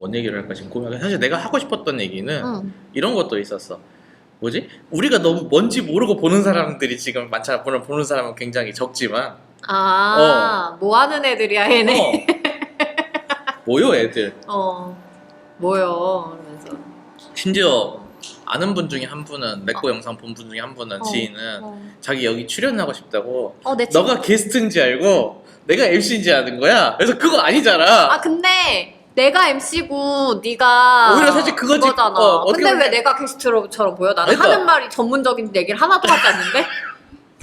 뭔 얘기를 할까 지금 고민하게 사실 내가 하고 싶었던 얘기는 응. 이런 것도 있었어. 뭐지? 우리가 너무 뭔지 모르고 보는 사람들이 지금 많잖아. 물론 보는 사람은 굉장히 적지만 아, 뭐 하는 애들이야, 얘네. 어. 뭐요 애들. 어. 뭐요? 그러면서. 심지어 아는 분 중에 한 분은 내거 영상 본 분 중에 한 분은 어. 지인은 어, 자기 여기 출연하고 싶다고 어. 너가 게스트인지 알고 내가 MC인지 아는 거야. 그래서 그거 아니잖아. 아, 근데 내가 MC고 네가 오히려 사실 그거지. 그거잖아. 어, 어떻게 근데 왜 보면- 내가 게스트로처럼 보여? 나는 그러니까. 하는 말이 전문적인 얘기를 하나도 하지 않는데?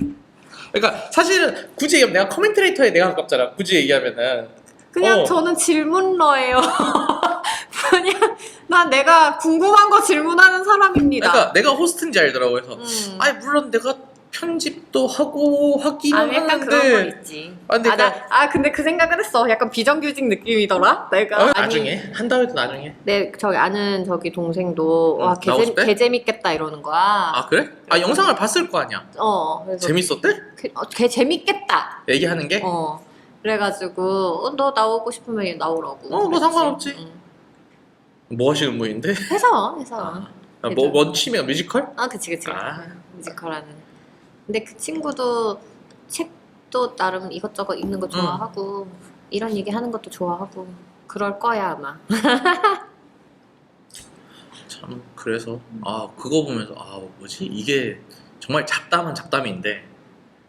그러니까 사실은 굳이 얘기하면 내가 커멘테이터에 내가 가깝잖아. 굳이 얘기하면은 그냥 어. 저는 질문러예요. 그냥 난 내가 궁금한 거 질문하는 사람입니다. 그러니까 내가 호스트인지 알더라고. 그래서 음. 아니 물론 내가 편집도 하고 하기는 아, 약간 그런 건 하는데 있지. 아, 근데 아, 나, 아, 근데 그 생각은 했어. 약간 비정규직 느낌이더라. 내가. 어, 나중에 한 다음에도 나중에 내 저기 아는 저기 동생도 응, 와 나오고 개, 싶대? 개 재밌겠다 이러는 거야. 아 그래? 아 영상을 봤을 거 아니야. 어, 그래서 재밌었대? 개, 어, 개 재밌겠다. 얘기하는 게? 어. 그래가지고 어, 너 나오고 싶으면 나오라고. 어, 뭐 그랬지. 상관없지. 응. 뭐 하시는 분인데? 회사 회사. 아, 아, 뭐, 뭔 취미야? 뮤지컬? 그치 그치. 아. 뮤지컬하는. 근데 그 친구도 책도 나름 이것저것 읽는 거 좋아하고 이런 얘기 하는 것도 좋아하고 그럴 거야 아마. 참 그래서 아 그거 보면서 아 뭐지 이게 정말 잡담은 잡담인데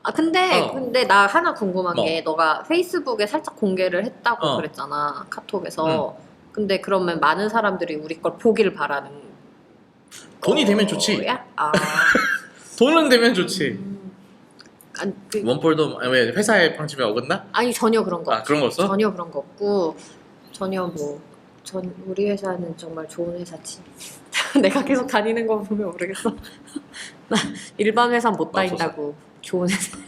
아 근데 어. 근데 나 하나 궁금한 뭐? 게 너가 페이스북에 살짝 공개를 했다고 어. 그랬잖아 카톡에서. 근데 그러면 많은 사람들이 우리 걸 보기를 바라는. 돈이 되면 좋지. 거야? 아. 돈은 되면 좋지 음. 아니, 그- 원폴도 아니, 왜 회사의 방침에 어긋나? 아니 전혀 그런 거 아 그런 거 없어? 전혀 그런 거 없고 전혀 뭐 전 우리 회사는 정말 좋은 회사지. 내가 계속 다니는 거 보면 모르겠어. 나 일반 회사 못 아, 다닌다고 좋은 회사.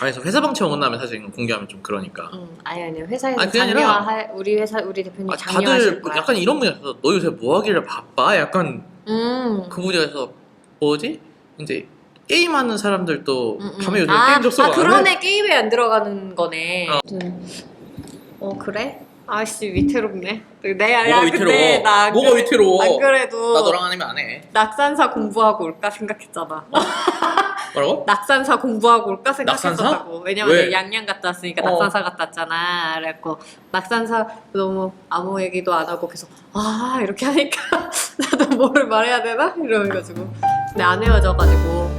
아니 저 회사 방침 어긋나면 사실 공개하면 좀 그러니까 응, 아니 아니 회사에서 아니, 그게 아니라- 장려할 우리 회사 우리 대표님 아, 장려하실 다들 거야. 약간 이런 분이었어 너 요새 뭐 하길래 바빠? 약간 음. 그 분야에서 뭐지? 이제 게임하는 사람들도 음, 음. 밤에 요즘 아, 게임 접속 아 안 해? 그러네 게임에 안 들어가는 거네. 어. 음. 어 그래? 아씨 위태롭네. 내 뭐가 야, 위태로워? 근데 나안 뭐가 그래- 위태로워? 안 그래도 나 너랑 아니면 안 해 낙산사 공부하고 올까 생각했잖아. 뭐라고? 낙산사 공부하고 올까 생각했었다고. 왜냐면 왜? 내가 양양 갔다 왔으니까 어. 낙산사 갔다 왔잖아. 그래갖고 낙산사 너무 아무 얘기도 안 하고 계속 아 이렇게 하니까 나도 뭐를 말해야 되나 이러가지고 근데 안 헤어져가지고